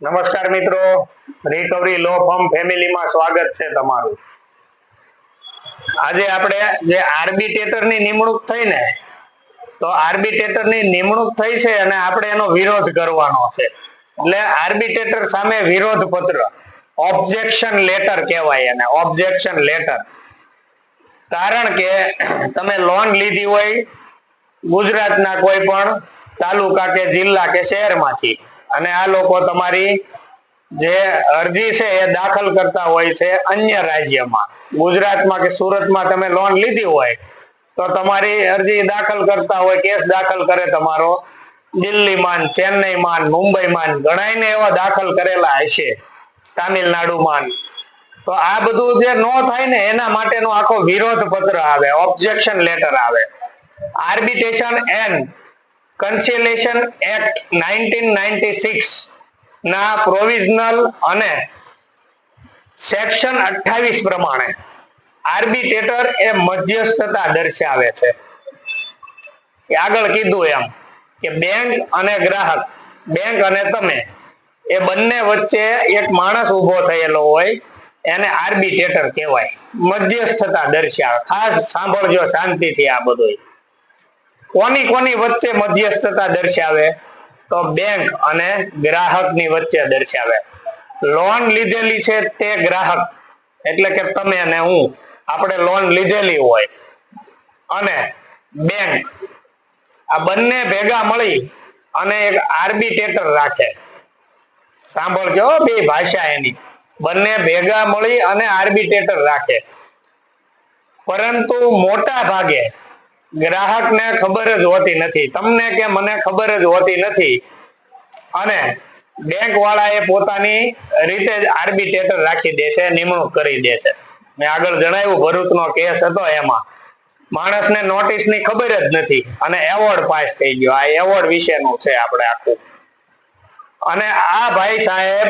નમસ્કાર મિત્રો. રિકવરી લો ફોર્મ ફેમિલીમાં સ્વાગત છે તમારું. આજે આપણે જે આર્બિટેટરની નિમણૂક થઈ ને, તો આર્બિટેટરની નિમણૂક થઈ છે અને આપણે એનો વિરોધ કરવાનો છે. એટલે આર્બિટેટર સામે વિરોધ પત્ર ઓબ્જેક્શન લેટર કહેવાય એને ઓબ્જેક્શન લેટર કારણ કે તમે લોન લીધી હોય, ગુજરાતના કોઈ પણ તાલુકા કે જિલ્લા કે શહેરમાંથી અને આ લોકો તમારી જે અરજી છે એ દાખલ કરતા હોય છે અન્ય રાજ્યમાં. ગુજરાતમાં કે સુરતમાં તમે લોન લીધી હોય, તો તમારી અરજી દાખલ કરતા હોય, કેસ દાખલ કરે તમારો. દિલ્હીમાં, ચેન્નઈમાં, મુંબઈમાં મુંબઈમાં ને એવા દાખલ કરેલા હશે, તામિલનાડુમાં. તો આ બધું જે નો થાય ને, એના માટેનો આખો વિરોધ પત્ર આવે ઓબ્જેક્શન લેટર આવે. Arbitration and conciliation act nineteen ના પ્રોવિઝનલ અને સેક્શન અઠાવીસ પ્રમાણે આર્બિટેટર એ મધ્યસ્થતા દર્શાવે છે. આગળ કીધું એમ કે બેંક અને ગ્રાહક બેંક અને તમે એ બંને વચ્ચે એક માણસ ઊભો થયેલો હોય એને આર્બિટેટર કહેવાય. મધ્યસ્થતા દર્શાવે. ખાસ સાંભળજો શાંતિથી આ બધું કોની કોની વચ્ચે મધ્યસ્થતા દર્શાવે? તો બેંક અને ગ્રાહકની વચ્ચે દર્શાવે. લોન લીધેલી છે તે ગ્રાહક. એટલે કે તમે અને હું. આપણે લોન લીધેલી હોય. અને બેંક આ બંને ભેગા મળી અને એક આર્બિટેટર રાખે. સાંભળજો બે ભાષા એની. બંને ભેગા મળી અને આર્બિટેટર રાખે. પરંતુ મોટા ભાગે ગ્રાહકને ખબર જ હોતી નથી. તમને કે મને ખબર જ હોતી નથી. અને બેંક વાળાએ પોતાની રીતે જ આર્બિટ્રેટર રાખી દે છે, નિમણૂક કરી દે છે. મેં આગળ જણાવ્યું, ભરૂચનો કેસ હતો એમાં. માણસને નોટિસની ખબર જ નથી અને એવોર્ડ પાસ થઈ ગયો. આ એવોર્ડ વિશેનું છે આપણે આખું. અને આ ભાઈ સાહેબ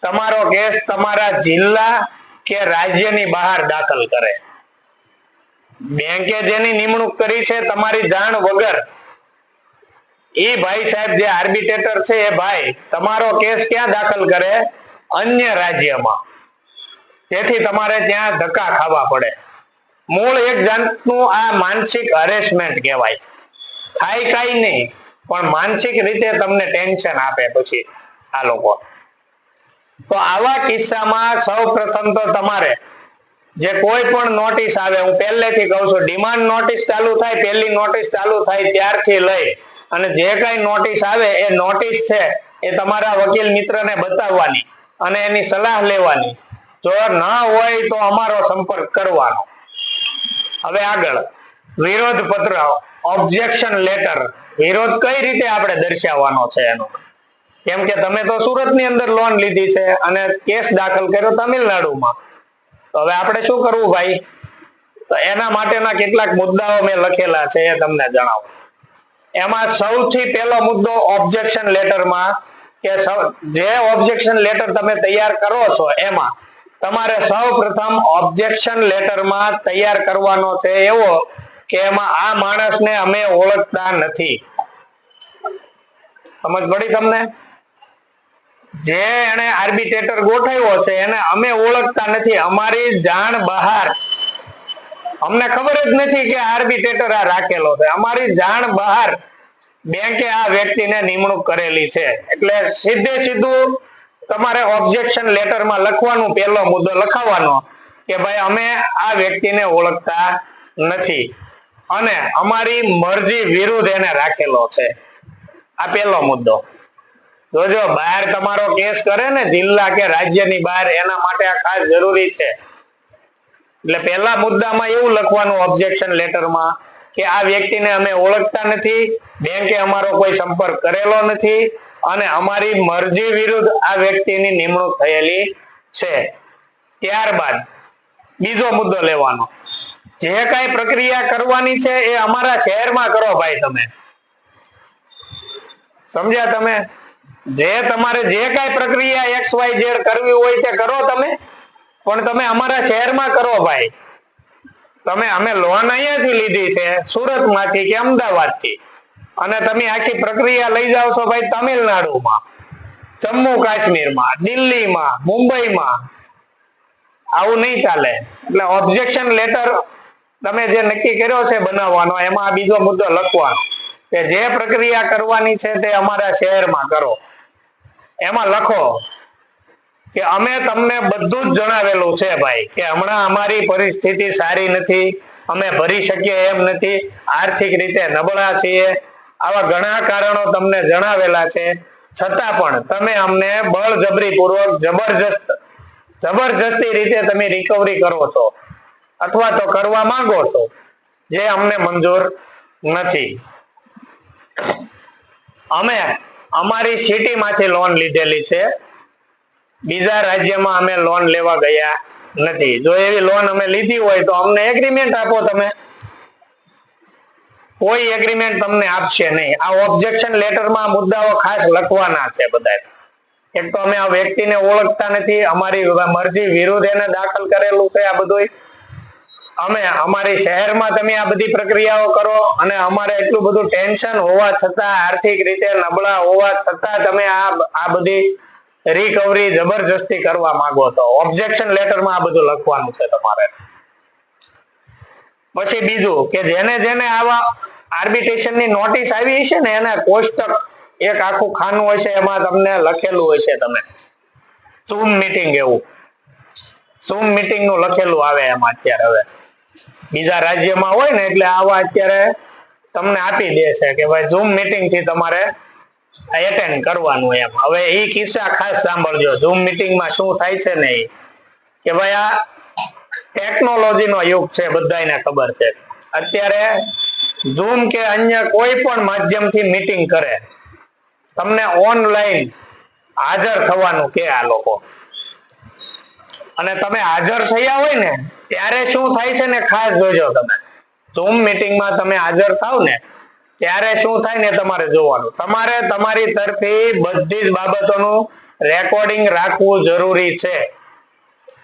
તમારો કેસ તમારા જિલ્લા કે રાજ્યની બહાર દાખલ કરે. બેંકે જેની નિમણૂક કરી છે તમારી જાણ વગર એ ભાઈ સાહેબ જે આર્બિટેટર છે એ ભાઈ, તમારો કેસ ક્યાં દાખલ કરે? અન્ય રાજ્યમાં. તેથી તમારે ત્યાં ધક્કા ખાવા પડે. મૂળ એક જાતનું આ માનસિક હરેસમેન્ટ કહેવાય. થાય કાંઈ નહીં, પણ માનસિક રીતે તમને ટેન્શન આપે પછી આ લોકો. તો આવા કિસ્સામાં સૌ પ્રથમ તો તમારે જે કોઈ પણ નોટિસ આવે, હું પહેલેથી કહું છું ડિમાન્ડ નોટિસ ચાલુ થાય, પહેલી નોટિસ ચાલુ થાય ત્યારથી લઈ. અને જે કઈ નોટિસ આવે, એ નોટિસ છે, એ તમારા વકીલ મિત્રને બતાવવાની અને એની સલાહ લેવાની. જો ન હોય તો અમારો સંપર્ક કરવાનો. હવે આગળ. વિરોધ પત્ર ઓબ્જેક્શન લેટર વિરોધ કઈ રીતે આપણે દર્શાવવાનો છે એનો? કેમ કે તમે તો સુરતની અંદર લોન લીધી છે અને કેસ દાખલ કર્યો તમિલનાડુમાં. હવે આપણે શું કરવું ભાઈ? તો એના માટેના કેટલાક મુદ્દાઓ મેં લખેલા છે, એ તમને જણાવું. એમાં સૌથી પહેલો મુદ્દો ઓબ્જેક્શન લેટરમાં કે જે ઓબ્જેક્શન લેટર તમે તૈયાર કરો છો એમાં તમારે સૌ પ્રથમ ઓબ્જેક્શન લેટરમાં તૈયાર કરવાનો છે એવો કે એમાં આ માણસને અમે ઓળખતા નથી. સમજ પડી તમને? જે એને આર્બિટ્રેટર ગોઠવ્યો છે, એને અમે ઓળખતા નથી. અમારી જાણ બહાર. અમને ખબર જ નથી કે આર્બિટ્રેટર આ રાખેલો છે. અમારી જાણ બહાર બેંકે આ વ્યક્તિને નિમણૂક કરેલી છે. એટલે સીધે સીધું તમારે ઓબ્જેક્શન લેટરમાં લખવાનું, પહેલો મુદ્દો લખાવવાનો કે ભાઈ અમે આ વ્યક્તિને ઓળખતા નથી. અને અમારી મરજી વિરુદ્ધ એને રાખેલો છે. આ પહેલો મુદ્દો. જોજો બહાર તમારો કેસ કરે ને જિલ્લા કે રાજ્યની બહાર, એના માટે આ ખાસ જરૂરી છે. એટલે પહેલા મુદ્દામાં એવું લખવાનું ઓબ્જેક્શન લેટરમાં કે આ વ્યક્તિને અમે ઓળખતા નથી, બેંકે અમારો કોઈ સંપર્ક કરેલો નથી, અને અમારી મરજી વિરુદ્ધ આ વ્યક્તિની નિમણૂક થયેલી છે. ત્યારબાદ બીજો મુદ્દો લેવાનો. જે કઈ પ્રક્રિયા કરવાની છે એ અમારા શહેરમાં કરો ભાઈ તમે. સમજ્યા તમે? જે તમારે જે કાંઈ પ્રક્રિયા એક્સ વાય ઝેડ કરવી હોય તે કરો તમે. પણ તમે અમારા શહેરમાં કરો ભાઈ. તમે અમે લોન અહીંયાથી લીધી છે, સુરતમાંથી કે અમદાવાદથી. અને તમે આખી પ્રક્રિયા લઈ જાઓ છો ભાઈ તમિલનાડુમાં, જમ્મુ કાશ્મીરમાં, દિલ્હીમાં, મુંબઈમાં. આવું નહીં ચાલે. એટલે ઓબ્જેક્શન લેટર તમે જે નક્કી કર્યો છે બનાવવાનો, એમાં બીજો મુદ્દો લખવાનો. કે જે પ્રક્રિયા કરવાની છે તે અમારા શહેરમાં કરો. એમાં લખો કે અમે તમને બધું જ જણાવેલું છે ભાઈ કે હમણાં અમારી પરિસ્થિતિ સારી નથી, અમે ભરી શકીએ એમ નથી, આર્થિક રીતે નબળા છીએ. આવા ઘણા કારણો તમને જણાવેલા છે. છતાં પણ તમે અમને બળજબરી પૂર્વક જબરજસ્ત, જબરજસ્તી રીતે તમે રિકવરી કરો છો અથવા તો કરવા માંગો છો જે અમને મંજૂર નથી. અમે અમારી સિટીમાંથી લોન લીધેલી છે. બીજા રાજ્યમાં અમે લોન લેવા ગયા નથી. જો એવી લોન અમે લીધી હોય તો અમને એગ્રીમેન્ટ આપો તમે. કોઈ એગ્રીમેન્ટ તમને આપશે નહીં. આ ઓબ્જેક્શન લેટરમાં મુદ્દાઓ ખાસ લખવાના છે બધા એક તો અમે આ વ્યક્તિને ઓળખતા નથી. અમારી મરજી વિરુદ્ધ એને દાખલ કરેલું છે આ બધું અમે અમારી શહેરમાં તમે આ બધી પ્રક્રિયાઓ કરો અને અમારે એટલું બધું ટેન્શન હોવા છતાં, આર્થિક રીતે નબળા હોવા છતાં તમે આ આ બધી રિકવરી જબરજસ્તી કરવા માંગો છો. ઓબ્જેક્શન લેટરમાં આ બધું લખવાનું છે તમારે. પછી બીજું કે જેને જેને આવા આર્બિટ્રેશનની નોટિસ આવી છે ને, એના કોષ્ટક એક આખું ખાનું હોય છે એમાં તમને લખેલું હોય છે તમે. ઝૂમ મીટિંગ એવું. ઝૂમ મીટિંગનું લખેલું આવે એમાં અત્યારે હવે. બીજા રાજ્યમાં હોય ને એટલે આવા અત્યારે તમને આપી દે કે ભાઈ ઝૂમ મીટિંગથી તમારે એટેન્ડ કરવાનું એમ. હવે એ કિસ્સા ખાસ સાંભળજો. ઝૂમ મિટિંગમાં શું થાય છે ને કે ભાઈ આ ટેકનોલોજીનો યુગ છે બધાને ખબર છે. અત્યારે ઝૂમ કે અન્ય કોઈ પણ માધ્યમથી મીટિંગ કરે, તમને ઓનલાઈન હાજર થવાનું કે આ લોકો. અને તમે હાજર થયા હોય ને, ત્યારે શું થાય છે ને ખાસ જોજો તમે. ઝૂમ મિટિંગમાં તમે હાજર થાવ ને, ત્યારે શું થાય ને તમારે જોવાનું. તમારે તમારી તરફી બધી જ બાબતોનું રેકોર્ડિંગ રાખવું જરૂરી છે.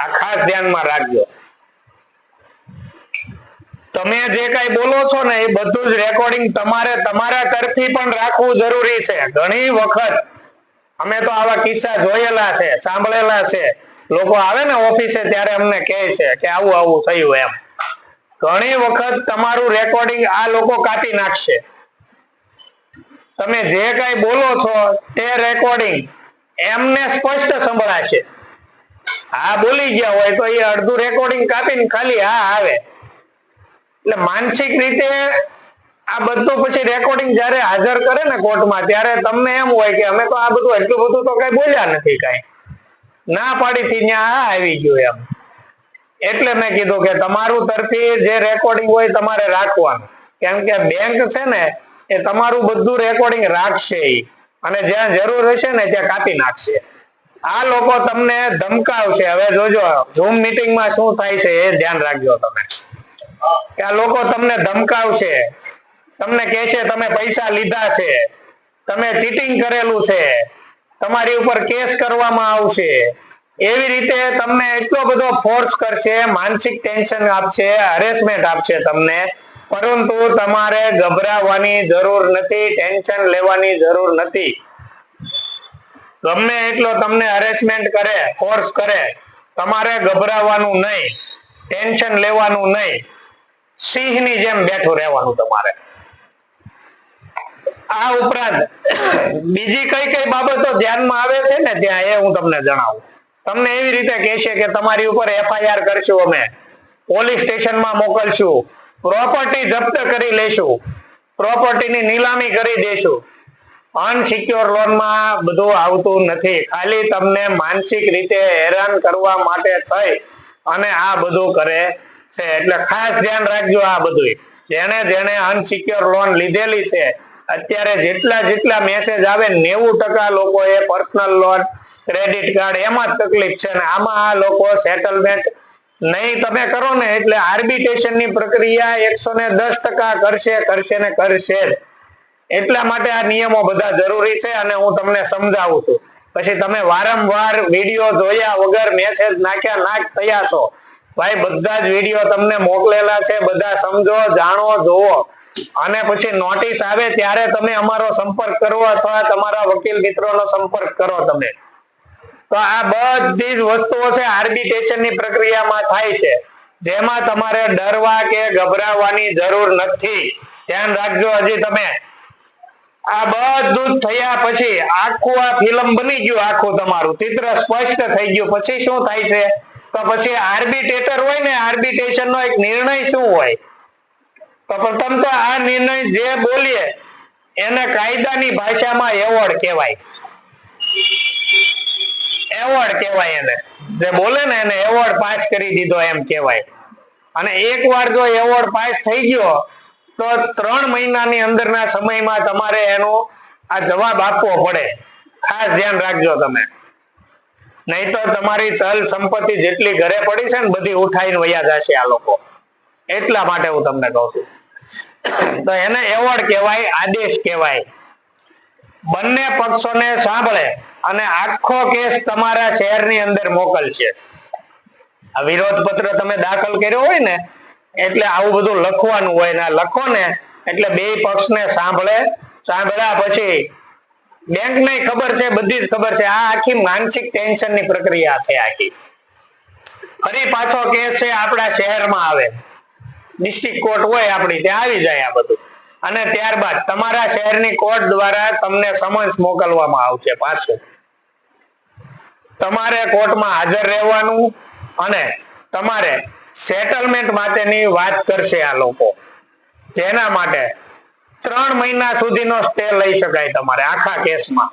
આ ખાસ ધ્યાનમાં રાખજો. તમે જે કઈ બોલો છો ને, એ બધું જ રેકોર્ડિંગ તમારે તમારા તરફી પણ રાખવું જરૂરી છે. ઘણી વખત અમે તો આવા કિસ્સા જોયેલા છે, સાંભળેલા છે. લોકો આવે ને ઓફિસે ત્યારે અમને કહે છે કે આવું આવું થયું એમ. ઘણી વખત તમારું રેકોર્ડિંગ આ લોકો કાપી નાખશે. તમે જે કઈ બોલો છો તે રેકોર્ડિંગ એમને સ્પષ્ટ સંભળાશે. હા, બોલી ગયા હોય તો એ અડધું રેકોર્ડિંગ કાપીને ખાલી હા આવે. એટલે માનસિક રીતે આ બધું પછી રેકોર્ડિંગ જયારે હાજર કરે ને કોર્ટમાં, ત્યારે તમને એમ હોય કે અમે તો આ બધું એટલું બધું તો કઈ બોલ્યા નથી કઈ. ના પાડી થી ત્યાં આવી ગયો એમ. એટલે મેં કીધું કે તમારું તરફી જે રેકોર્ડિંગ હોય તમારે રાખવાનું. કેમ કે બેંક છે ને, એ તમારું બધું રેકોર્ડિંગ રાખશે અને જ્યાં જરૂર હશે ને ત્યાં કાપી નાખશે. આ લોકો તમને ધમકાવશે. હવે જોજો ઝૂમ મિટિંગમાં શું થાય છે એ ધ્યાન રાખજો તમે. કે આ લોકો તમને ધમકાવશે. તમને કહેશે, તમે પૈસા લીધા છે. તમે ચીટિંગ કરેલું છે. તમારી ઉપર કેસ કરવામાં આવશે. એવી રીતે તમને એટલો બધો ફોર્સ કરશે, માનસિક ટેન્શન આપશે હરેસમેન્ટ આપશે તમને. પરંતુ તમારે ગભરાવાની જરૂર નથી ટેન્શન લેવાની જરૂર નથી. ગમે એટલો તમને હરેસમેન્ટ કરે ફોર્સ કરે, તમારે ગભરાવાનું નહીં ટેન્શન લેવાનું નહીં. સિંહની જેમ બેઠું રહેવાનું તમારે. આ ઉપરાંત બીજી કઈ કઈ બાબતો ધ્યાનમાં આવે છે ને ત્યાં એ હું તમને જણાવું. તમને એવી રીતે કહેશે કે તમારી ઉપર એફઆઈઆર કરશું અમે. પોલીસ સ્ટેશનમાં મોકલશું. પ્રોપર્ટી જપ્ત કરી લેશું. પ્રોપર્ટીની નીલામી કરી દેશું. અનસિક્યોર લોનમાં બધું આવતું નથી. ખાલી તમને માનસિક રીતે હેરાન કરવા માટે થઈ અને આ બધું કરે છે. એટલે ખાસ ધ્યાન રાખજો આ બધું જેને જેને અનસિક્યોર લોન લીધેલી છે અત્યારે જેટલા જેટલા મેસેજ આવે નેવું ટકા લોકોએ પર્સનલ લોન ક્રેડિટ કાર્ડ એમાં જ તકલીફ છે ને આમાં આ લોકો સેટલમેન્ટ નહીં તમે કરો ને એટલે આર્બિટ્રેશનની પ્રક્રિયા એકસો ને દસ ટકા કરશે કરશે ને કરશે એટલા માટે આ નિયમો બધા જરૂરી છે અને હું તમને સમજાવું છું. પછી તમે વારંવાર વીડિયો જોયા વગર મેસેજ નાખ્યા, નાખ થયા છો. ભાઈ, બધા જ વીડિયો તમને મોકલેલા છે, બધા સમજો, જાણો જોવો અને પછી નોટિસ આવે ત્યારે તમે અમારો સંપર્ક કરો અથવા તમારા વકીલ મિત્રોનો સંપર્ક કરો તમે. તો આ બધી જ વસ્તુઓ છે આર્બિટ્રેશનની પ્રક્રિયામાં થાય છે. જેમાં તમારે ડરવા કે ગભરાવાની જરૂર નથી. ધ્યાન રાખજો હજી તમે. આ બધું થયા પછી આખું આ ફિલ્મ બની ગયું, આખું તમારું. ચિત્ર સ્પષ્ટ થઈ ગયું. પછી શું થાય છે? તો પછી આર્બિટેટર હોય ને આર્બિટેશન નો એક નિર્ણય શું હોય? તો પ્રથમ તો આ નિર્ણય જે બોલીએ, એને કાયદાની ભાષામાં એવોર્ડ કહેવાય. એવોર્ડ કહેવાય એને. જે બોલે ને એને એવોર્ડ પાસ કરી દીધો એમ કહેવાય. અને એકવાર જો એવોર્ડ પાસ થઈ ગયો, તો ત્રણ મહિનાની અંદરના સમયમાં તમારે એનો આ જવાબ આપવો પડે. ખાસ ધ્યાન રાખજો તમે. નહીં તો તમારી ચલ સંપત્તિ જેટલી ઘરે પડી છે ને બધી ઉઠાઈને વયા જશે આ લોકો. એટલા માટે હું તમને કહું છું. તો એને એવોર્ડ કહેવાય, આદેશ કહેવાય. બંને પક્ષોને સાંભળે અને આખો કેસ તમારા શહેરની અંદર મોકલશે. આ વિરોધ પત્ર તમે દાખલ કર્યો હોય ને, એટલે આવું બધું લખવાનું હોય ને લખો ને એટલે બે પક્ષને સાંભળે, સાંભળ્યા પછી બેંક ને ખબર છે, બધી જ ખબર છે, આ આખી માનસિક ટેન્શનની પ્રક્રિયા છે આખી. ફરી પાછો કેસ છે આપણા શહેરમાં આવે. ડિસ્ટ્રિક્ટ કોર્ટ હોય આપણી, ત્યાં આવી જાય આ બધું. અને ત્યારબાદ તમારા શહેરની કોર્ટ દ્વારા તમને સમન્સ મોકલવામાં આવશે પાછું. તમારે કોર્ટમાં હાજર રહેવાનું અને તમારે સેટલમેન્ટ માટેની વાત કરશે આ લોકો. જેના માટે ત્રણ મહિના સુધીનો સ્ટે લઈ શકાય તમારે આખા કેસમાં.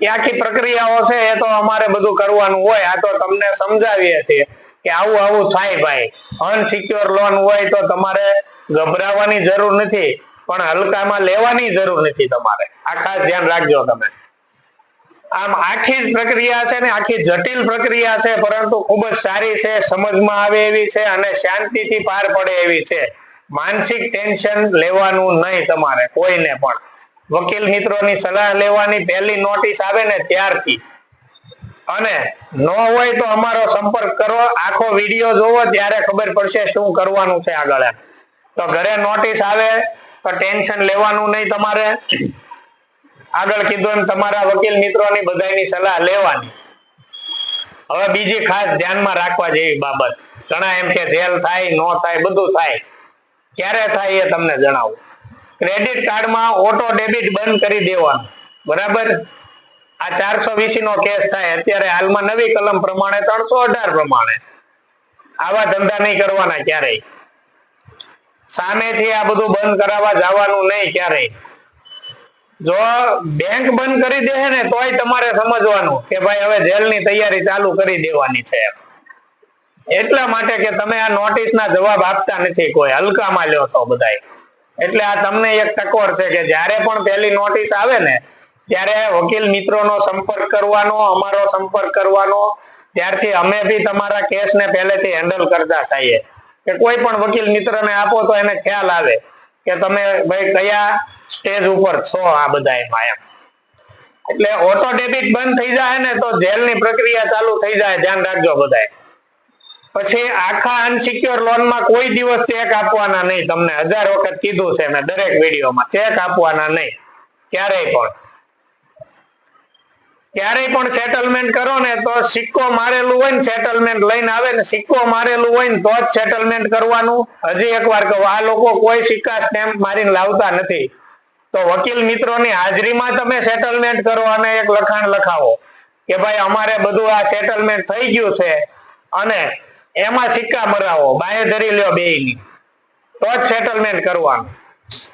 એ આખી પ્રક્રિયાઓ છે, એ તો અમારે બધું કરવાનું હોય, આ તો તમને સમજાવીએ છીએ. કે આવું આવું થાય ભાઈ. અનસિક્યોર લોન હોય તો તમારે ગભરાવાની જરૂર નથી, પણ હલકામાં લેવાની જરૂર નથી તમારે. આ ખાસ ધ્યાન રાખજો તમે. આમ આખી જ પ્રક્રિયા છે ને, આખી જટિલ પ્રક્રિયા છે, પરંતુ ખૂબ જ સારી છે, સમજમાં આવે એવી છે અને શાંતિથી પાર પડે એવી છે. માનસિક ટેન્શન લેવાનું નહીં તમારે, કોઈને પણ. વકીલ મિત્રોની સલાહ લેવાની પહેલી નોટિસ આવે ને ત્યારથી. અને ન હોય તો અમારો સંપર્ક કરો. આખો વીડિયો જોવો, ત્યારે ખબર પડશે શું કરવાનું છે આગળ. તો ઘરે નોટિસ આવે, તો ટેન્શન લેવાનું નહીં તમારે. આગળ કીધું એમ તમારા વકીલ મિત્રોની બધાની સલાહ લેવાની. હવે બીજી ખાસ ધ્યાનમાં રાખવા જેવી બાબત. ઘણા એમ કે જેલ થાય, નો થાય, બધું થાય. ક્યારે થાય એ તમને જણાવું. ક્રેડિટ કાર્ડમાં ઓટો ડેબિટ બંધ કરી દેવાનું. બરાબર? આ ચારસો વીસી નો કેસ થાય, અત્યારે હાલમાં નવી કલમ પ્રમાણે ત્રણસો અઢાર પ્રમાણે. આવા ધંધા નહીં કરવાના ક્યારેય. સામેથી આ બધું બંધ કરાવવા જવાનું નહીં ક્યારેય. જો બેંક બંધ કરી દે ને, તોય તમારે સમજવાનું કે ભાઈ હવે જેલની તૈયારી ચાલુ કરી દેવાની છે એટલા માટે કે તમે આ નોટિસ ના જવાબ આપતા નથી કોઈ, હલકામાં લ્યો તો બધા એટલે આ તમને એક ટકોર છે કે જ્યારે પણ પેલી નોટિસ આવે ને ત્યારે વકીલ મિત્રોનો સંપર્ક કરવાનો, અમારો સંપર્ક કરવાનો, ત્યારથી અમે બી તમારા કેસને પહેલેથી હેન્ડલ કરતા થઈએ. કે કોઈ પણ વકીલ મિત્રને આપો તો એને ખ્યાલ આવે કે તમે ભાઈ કયા સ્ટેજ ઉપર છો આ બધા એમાં. એમ એટલે ઓટો ડેબિટ બંધ થઈ જાય ને તો જેલની પ્રક્રિયા ચાલુ થઈ જાય, ધ્યાન રાખજો બધાય. પછી આખા અનસિક્યોર લોનમાં કોઈ દિવસ ચેક આપવાના નહીં. તમને હજાર વખત કીધું છે મેં દરેક વિડીયોમાં ચેક આપવાના નહીં. ક્યારેય પણ. ક્યારેય પણ સેટલમેન્ટ કરો ને તો સિક્કો મારેલું હોય ને સેટલમેન્ટ લઈને આવે ને સિક્કો મારેલું હોય ને તો જ સેટલમેન્ટ કરવાનું. હજી એકવાર કહું, આ લોકો કોઈ સિક્કા સ્ટેમ્પ મારીને લાવતા નથી. તો વકીલ મિત્રોની હાજરીમાં તમે સેટલમેન્ટ કરો અને એક લખાણ લખાવો કે ભાઈ અમારે બધું આ સેટલમેન્ટ થઈ ગયું છે અને એમાં સિક્કા મરાવો, બાય ધરી લ્યો બેયની. તો જ સેટલમેન્ટ કરવાનું.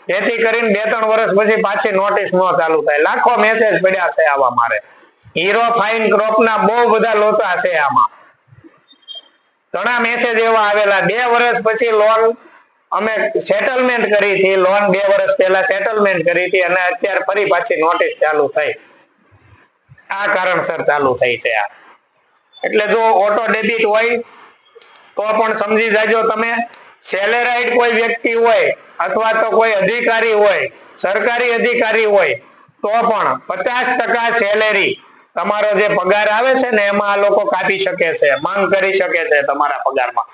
જેથી કરીને બે ત્રણ વર્ષ પછી પાછી નોટિસ ન ચાલુ થાય. લાખો મેસેજ પડ્યા છે આવા મારે. હીરો ફાઇન ક્રોપના બહુ બધા લોટા છે આમાં. ઘણા મેસેજ એવા આવેલા. બે વર્ષ પછી લોન અમે સેટલમેન્ટ કરી હતી. લોન બે વર્ષ પહેલા સેટલમેન્ટ કરી હતી અને અત્યારે ફરી પાછી નોટિસ ચાલુ થઈ. આ કારણસર ચાલુ થઈ છે આ. એટલે જો ઓટો ડેબિટ હોય, તો પણ સમજી જાજો તમે. સેલેરાઇડ કોઈ વ્યક્તિ હોય, અથવા તો કોઈ અધિકારી હોય, સરકારી અધિકારી હોય, તો પણ પચાસ ટકા સેલેરી તમારો જે પગાર આવે છે ને એમાં આ લોકો કાપી શકે છે, માંગ કરી શકે છે તમારા પગારમાં.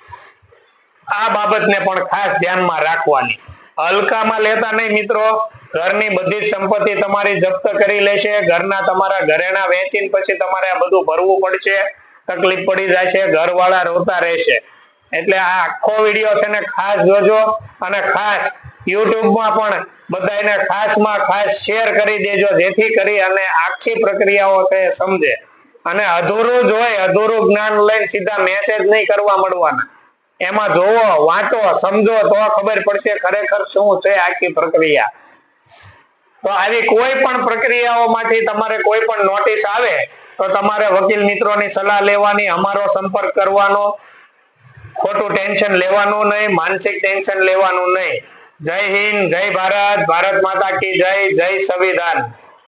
આ બાબતને પણ ખાસ ધ્યાનમાં રાખવાની. હલકામાં લેતા નહીં મિત્રો, ઘરની બધી જ સંપત્તિ તમારી જપ્ત કરી લેશે, ઘરના તમારા ઘરેણા વેચીને પછી તમારે આ બધું ભરવું પડશે, તકલીફ પડી જાય છે ઘરવાળા રોતા રહેશે. એટલે આ આખો વીડિયો છે ને ખાસ જોજો અને ખાસ યુટ્યુબમાં પણ બધાને ખાસમાં ખાસ શેર કરી દેજો, જેથી કરી અને આખી પ્રક્રિયાઓ છે સમજે. અને અધૂરું જ હોય, અધૂરું જ્ઞાન લઈને સીધા મેસેજ નહીં કરવા મળવાના. એમાં જોવો, વાંચો, સમજો, તો ખબર પડશે ખરેખર શું છે આખી પ્રક્રિયા. તો આવી કોઈ પણ પ્રક્રિયાઓમાંથી તમારે કોઈ પણ નોટિસ આવે, તો તમારે વકીલ મિત્રોની સલાહ લેવાની, અમારો સંપર્ક કરવાનો ખોટું ટેન્શન લેવાનું નહીં, માનસિક ટેન્શન લેવાનું નહીં. જય હિન્દ, જય ભારત ભારત માતા કી જય જય સંવિધાન.